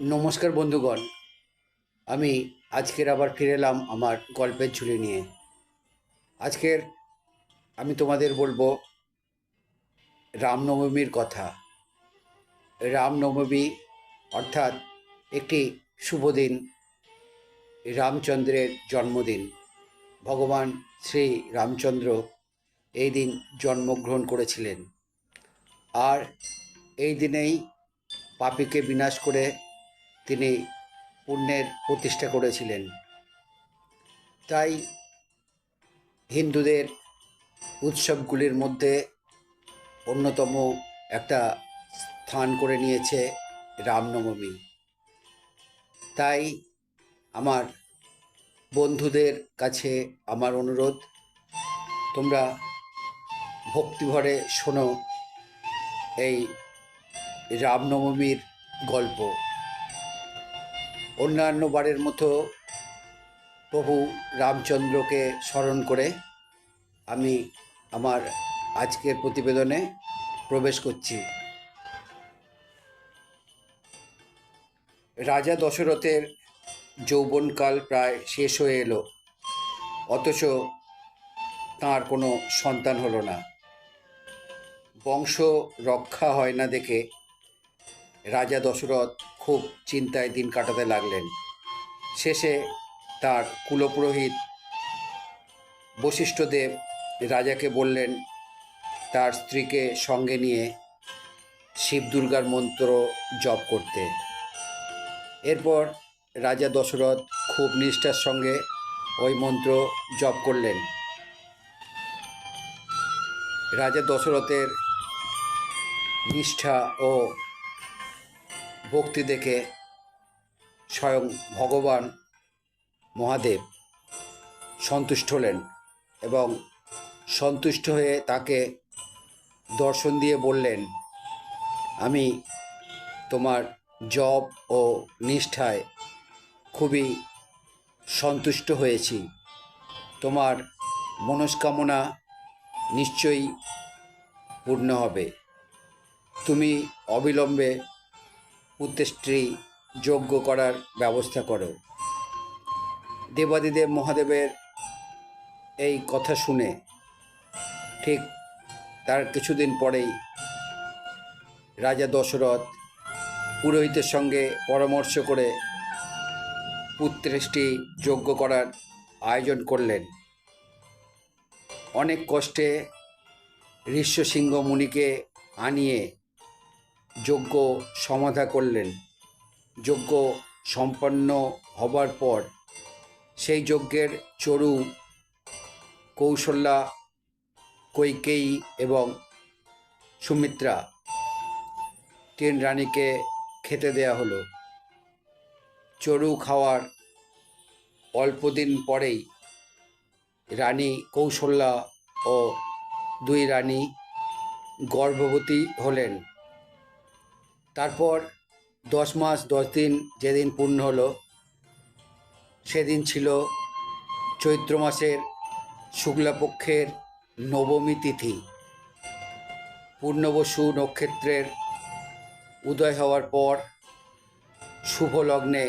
নমস্কার বন্ধুগণ। আমি আজকের আবার ফিরে এলাম আমার গল্পের ঝুলি নিয়ে। আজকের আমি তোমাদের বলব রামনবমীর কথা। রামনবমী অর্থাৎ একটি শুভ দিন, রামচন্দ্রের জন্মদিন। ভগবান শ্রী রামচন্দ্র এই দিন জন্মগ্রহণ করেছিলেন। আর এই দিনেই পাপীকে বিনাশ করে তিনি পুণ্যের প্রতিষ্ঠা করেছিলেন। তাই হিন্দুদের উৎসবগুলির মধ্যে অন্যতম একটা স্থান করে নিয়েছে রামনবমী। তাই আমার বন্ধুদের কাছে আমার অনুরোধ, তোমরা ভক্তিভরে শোনো এই রামনবমীর গল্প। অন্যান্য বারের মতো প্রভু রামচন্দ্রকে স্মরণ করে আমি আমার আজকের প্রতিবেদনে প্রবেশ করছি। রাজা দশরথের যৌবনকাল প্রায় শেষ হয়ে এলো, অথচ তাঁর কোনো সন্তান হলো না। বংশ রক্ষা হয় না দেখে রাজা দশরথ খুব চিন্তায় দিন কাটাতে লাগলেন। শেষে তার কুলপুরোহিত বশিষ্ঠদেব রাজাকে বললেন, তার স্ত্রীকে সঙ্গে নিয়ে শিব দুর্গার মন্ত্র জপ করতে। এরপর রাজা দশরথ খুব নিষ্ঠার সঙ্গে ওই মন্ত্র জপ করলেন। রাজা দশরথের নিষ্ঠা ও ভক্তি দেখে স্বয়ং ভগবান মহাদেব সন্তুষ্ট হলেন এবং সন্তুষ্ট হয়ে তাকে দর্শন দিয়ে বললেন, আমি তোমার জব ও নিষ্ঠায় খুবই সন্তুষ্ট হয়েছি। তোমার মনস্কামনা নিশ্চয়ই পূর্ণ হবে। তুমি অবিলম্বে পুত্রস্ত্রী যজ্ঞ করার ব্যবস্থা করো। দেবাদিদেব মহাদেবের এই কথা শুনে ঠিক তার কিছুদিন পরেই রাজা দশরথ পুরোহিতের সঙ্গে পরামর্শ করে পুত্রেষ্টি যজ্ঞ করার আয়োজন করলেন। অনেক কষ্টে ঋষ্যসিংহ মুনিকে আনিয়ে যজ্ঞ সমাধা করলেন। যজ্ঞ সম্পন্ন হবার পর সেই যজ্ঞের চরু কৌশল্যা কৈকেয়ী এবং সুমিত্রা তিন রানীকে খেতে দেয়া হলো। চরু খাওয়ার অল্পদিন পরেই রানী কৌশল্যা ও দুই রানী গর্ভবতী হলেন। তারপর দশ মাস, দশ দিন যেদিন পূর্ণ হলো, সেদিন ছিল চৈত্র মাসের শুক্লাপক্ষের নবমী তিথি। পূর্ণবসু নক্ষত্রের উদয় হওয়ার পর শুভ লগ্নে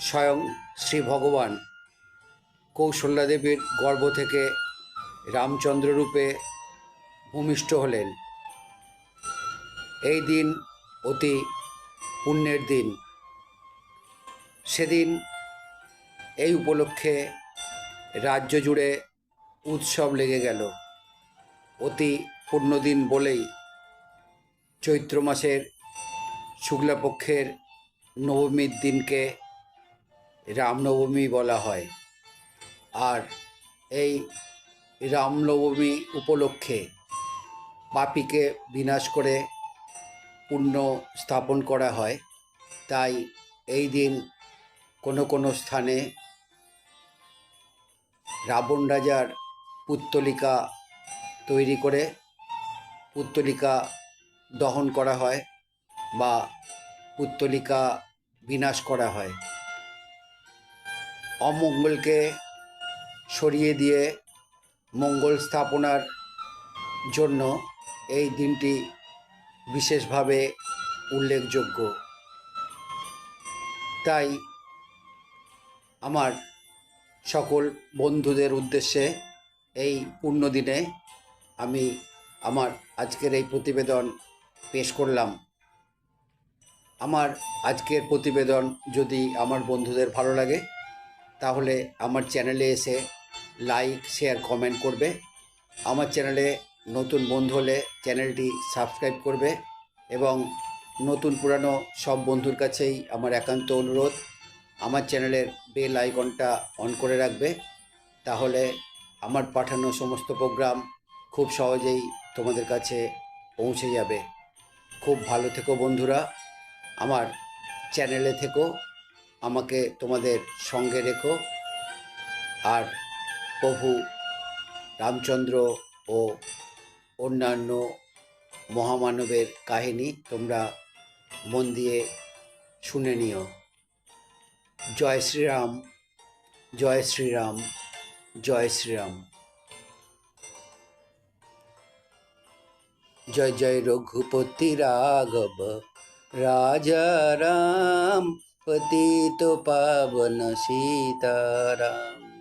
স্বয়ং শ্রী ভগবান কৌশল্যাদেবীর গর্ভ থেকে রামচন্দ্র রূপে ভূমিষ্ঠ হলেন। এই দিন অতি পুণ্যের দিন। সেদিন এই উপলক্ষে রাজ্য জুড়ে উৎসব লেগে গেল। অতি পুণ্যদিন বলেই চৈত্র মাসের শুক্লাপক্ষের নবমীর দিনকে রামনবমী বলা হয়। আর এই রামনবমী উপলক্ষে পাপিকে বিনাশ করে পুণ্য স্থাপন করা হয়। তাই এই দিন কোনো কোনো স্থানে রাবণ রাজার পুত্তলিকা তৈরি করে পুত্তলিকা দহন করা হয় বা পুত্তলিকা বিনাশ করা হয়। অমঙ্গলকে সরিয়ে দিয়ে মঙ্গল স্থাপনার জন্য এই দিনটি বিশেষভাবে উল্লেখযোগ্য। তাই আমার সকল বন্ধুদের উদ্দেশ্যে এই পূর্ণ দিনে আমি আমার আজকের এই প্রতিবেদন পেশ করলাম। আমার আজকের প্রতিবেদন যদি আমার বন্ধুদের ভালো লাগে, তাহলে আমার চ্যানেলে এসে লাইক, শেয়ার, কমেন্ট করবে। আমার চ্যানেলে নতুন বন্ধু হলে চ্যানেলটি সাবস্ক্রাইব করবে এবং নতুন পুরানো সব বন্ধুর কাছেই আমার একান্ত অনুরোধ, আমার চ্যানেলের বেল আইকনটা অন করে রাখবে। তাহলে আমার পাঠানো সমস্ত প্রোগ্রাম খুব সহজেই তোমাদের কাছে পৌঁছে যাবে। খুব ভালো থেকো বন্ধুরা, আমার চ্যানেলে থেকো, আমাকে তোমাদের সঙ্গে রেখো। আর প্রভু রামচন্দ্র ও অন্যান্য মহামানবের কাহিনী তোমরা মন দিয়ে শুনে নিও। জয় শ্রীরাম জয় শ্রীরাম জয় শ্রীরাম। জয় জয় রঘুপতি রাঘব, রাজা রাম পতিত পাবন সীতারাম।